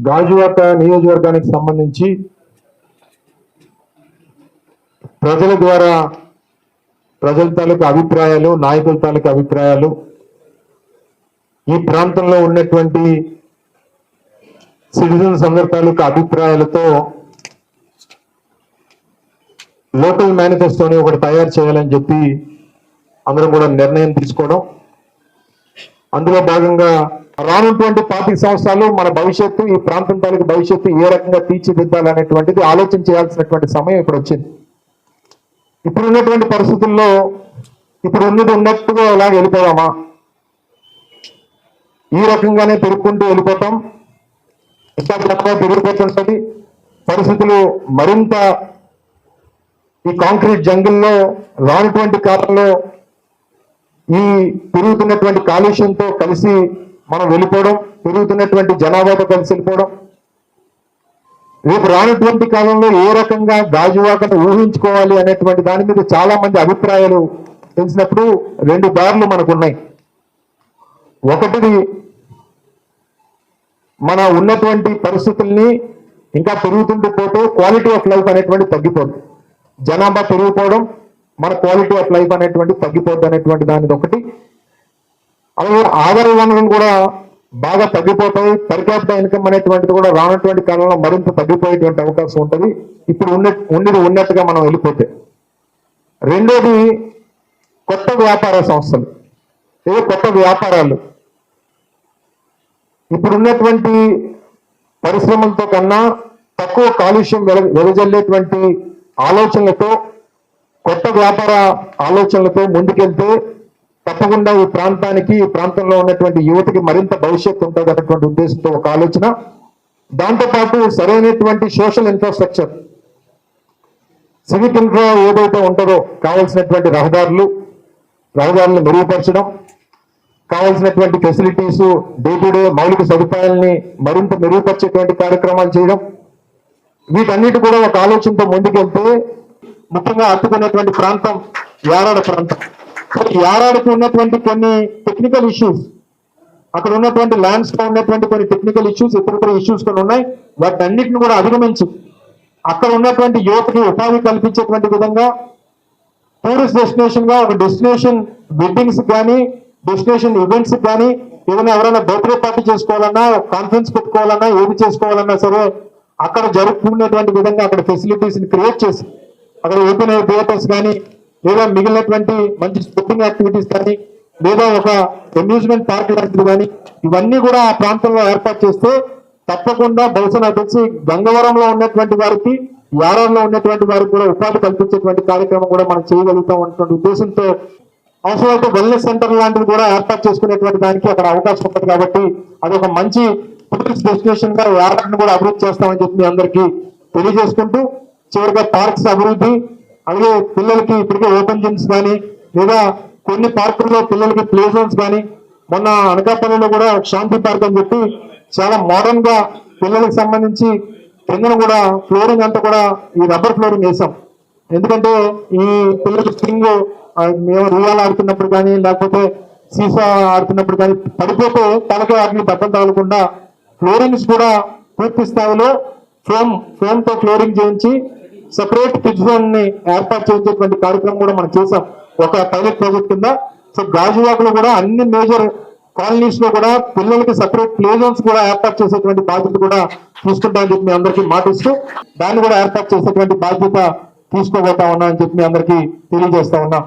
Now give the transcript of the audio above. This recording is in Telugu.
గాజువాక నియోజకవర్గానికి సంబంధించి ప్రజల ద్వారా ప్రజల తాలూకు అభిప్రాయాలు నాయకుల తాలూకు అభిప్రాయాలు ఈ ప్రాంతంలో ఉన్నటువంటి సిటిజన్స్ అందరి తాలూకు అభిప్రాయాలతో లోకల్ మేనిఫెస్టోని ఒకటి తయారు చేయాలని చెప్పి అందరం కూడా నిర్ణయం తీసుకోవడం. అందులో భాగంగా రానున్నటువంటి పాతిక సంవత్సరాలు మన భవిష్యత్తు ఈ ప్రాంతం తాలూకు భవిష్యత్తు ఏ రకంగా తీర్చిదిద్దాలనేటువంటిది ఆలోచన చేయాల్సినటువంటి సమయం ఇప్పుడు వచ్చింది. ఇప్పుడు ఉన్నటువంటి పరిస్థితుల్లో ఇప్పుడు ఉన్నది ఉన్నట్టుగా ఇలా వెళ్ళిపోదామా? ఈ రకంగానే పెరుగుకుంటూ వెళ్ళిపోతాం. ఇంకా తక్కువ పెరిగిపోతుంటది పరిస్థితులు మరింత ఈ కాంక్రీట్ జంగుల్లో రానటువంటి కాలంలో ఈ పెరుగుతున్నటువంటి కాలుష్యంతో కలిసి మనం వెళ్ళిపోవడం పెరుగుతున్నటువంటి జనాభాతో కలిసి వెళ్ళిపోవడం. రేపు రానటువంటి కాలంలో ఏ రకంగా గాజువాకను ఊహించుకోవాలి అనేటువంటి దాని మీద చాలా మంది అభిప్రాయాలు తెలిసినప్పుడు రెండు దారులు మనకు ఉన్నాయి ఒకటిది మన ఉన్నటువంటి పరిస్థితుల్ని ఇంకా పెరుగుతుంటూ పోతే క్వాలిటీ ఆఫ్ లైఫ్ అనేటువంటి తగ్గిపోదు. జనాభా పెరిగిపోవడం మన క్వాలిటీ ఆఫ్ లైఫ్ అనేటువంటి తగ్గిపోద్దు అనేటువంటి దానిది ఒకటి. అలాగే ఆదాయ వనరులు కూడా బాగా తగ్గిపోతాయి. పర్ క్యాపిటల్ ఇన్కమ్ అనేటువంటిది కూడా రానటువంటి కాలంలో మరింత తగ్గిపోయేటువంటి అవకాశం ఉంటుంది. ఇప్పుడు ఉన్న ఉన్నది ఉన్నట్టుగా మనం వెళ్ళిపోతే. రెండోది కొత్త వ్యాపార సంస్థలు. ఏ కొత్త వ్యాపారాలు? ఇప్పుడున్నటువంటి పరిశ్రమలతో కన్నా తక్కువ కాలుష్యం వెల వెదజల్లేటువంటి ఆలోచనలతో కొత్త వ్యాపార ఆలోచనలతో ముందుకెళ్తే తప్పకుండా ఈ ప్రాంతానికి ఈ ప్రాంతంలో ఉన్నటువంటి యువతకి మరింత భవిష్యత్తు ఉంటుంది అన్నటువంటి ఉద్దేశంతో ఒక ఆలోచన. దాంతోపాటు సరైనటువంటి సోషల్ ఇన్ఫ్రాస్ట్రక్చర్ సివిక్ ఇన్ఫ్రా ఏదైతే ఉంటుందో కావాల్సినటువంటి రహదారులు రహదారులను మెరుగుపరచడం కావాల్సినటువంటి ఫెసిలిటీస్ డే టు డే మౌలిక సదుపాయాలని మరింత మెరుగుపరిచేటువంటి కార్యక్రమాలు చేయడం. వీటన్నిటి కూడా ఒక ఆలోచనతో ముందుకెళ్తే ముఖ్యంగా అత్తుకున్నటువంటి ప్రాంతం యారాడ ప్రాంతం. సో ఉన్నటువంటి కొన్ని టెక్నికల్ ఇష్యూస్ అక్కడ ఉన్నటువంటి ల్యాండ్స్లో ఉన్నటువంటి కొన్ని టెక్నికల్ ఇష్యూస్ ఇతర ఇష్యూస్ కొన్ని ఉన్నాయి. వాటన్నిటిని కూడా అధిగమించి. అక్కడ ఉన్నటువంటి యువతకి ఉపాధి కల్పించేటువంటి విధంగా టూరిస్ట్ డెస్టినేషన్గా ఒక డెస్టినేషన్ వెడ్డింగ్స్ కానీ డెస్టినేషన్ ఈవెంట్స్ కానీ ఏదైనా ఎవరైనా బర్త్డే పార్టీ చేసుకోవాలన్నా కాన్ఫరెన్స్ పెట్టుకోవాలన్నా ఏది చేసుకోవాలన్నా సరే అక్కడ జరుపుకునేటువంటి విధంగా అక్కడ ఫెసిలిటీస్ని క్రియేట్ చేసి అక్కడ ఓపెన్ ఎయిర్ థియేటర్స్ కానీ లేదా మిగిలినటువంటి మంచి స్పోర్టింగ్ యాక్టివిటీస్ కానీ లేదా ఒక అమ్యూజ్మెంట్ పార్క్ లాంటిది కానీ ఇవన్నీ కూడా ఆ ప్రాంతంలో ఏర్పాటు చేస్తే తప్పకుండా బహుశా నాకు తెలిసి గంగవరంలో ఉన్నటువంటి వారికి యారంలో ఉన్నటువంటి వారికి కూడా ఉపాధి కల్పించేటువంటి కార్యక్రమం కూడా మనం చేయగలుగుతాం అన్నటువంటి ఉద్దేశంతో అవసరమైతే వెల్నెస్ సెంటర్ లాంటివి కూడా ఏర్పాటు చేసుకునేటువంటి దానికి అక్కడ అవకాశం ఉంటుంది కాబట్టి అది ఒక మంచి టూరిస్ట్ డెస్టినేషన్గా యారాన్ని కూడా అభివృద్ధి చేస్తామని చెప్పి మీ అందరికీ తెలియజేసుకుంటూ చివరిగా పార్క్స్ అభివృద్ధి అలాగే పిల్లలకి ఇప్పటికే ఓపెన్ జిమ్స్ కానీ లేదా కొన్ని పార్కుల్లో పిల్లలకి ప్లే జోన్స్ కానీ మొన్న అనకాపల్లిలో కూడా శాంతి పార్క్ అని చెప్పి చాలా మోడర్న్గా పిల్లలకు సంబంధించి కిందన కూడా ఫ్లోరింగ్ అంతా కూడా ఈ రబ్బర్ ఫ్లోరింగ్ వేసాం ఎందుకంటే ఈ పిల్లలకి స్ప్రింగ్ మేము రుయాలు ఆడుతున్నప్పుడు కానీ లేకపోతే సీసా ఆడుతున్నప్పుడు కానీ పడిపోతే తలకి వాటిని దెబ్బలు తగలకుండా ఫ్లోరింగ్స్ కూడా పూర్తి స్థాయిలో ఫోమ్ ఫోమ్తో ఫ్లోరింగ్ చేయించి సెపరేట్ కిడ్స్ జోన్ని ఏర్పాటు చేసేటువంటి కార్యక్రమం కూడా మనం చూసాం ఒక పైలట్ ప్రాజెక్ట్ కింద. సో గాజువాక్లో కూడా అన్ని మేజర్ కాలనీస్లో కూడా పిల్లలకి సెపరేట్ ప్లే జోన్స్ కూడా ఏర్పాటు చేసేటువంటి బాధ్యత కూడా తీసుకుంటామని చెప్పి మీ అందరికీ మాటిస్తూ దాన్ని కూడా ఏర్పాటు చేసేటువంటి బాధ్యత తీసుకోబోతా ఉన్నా అని చెప్పి మీ అందరికీ తెలియజేస్తా ఉన్నా.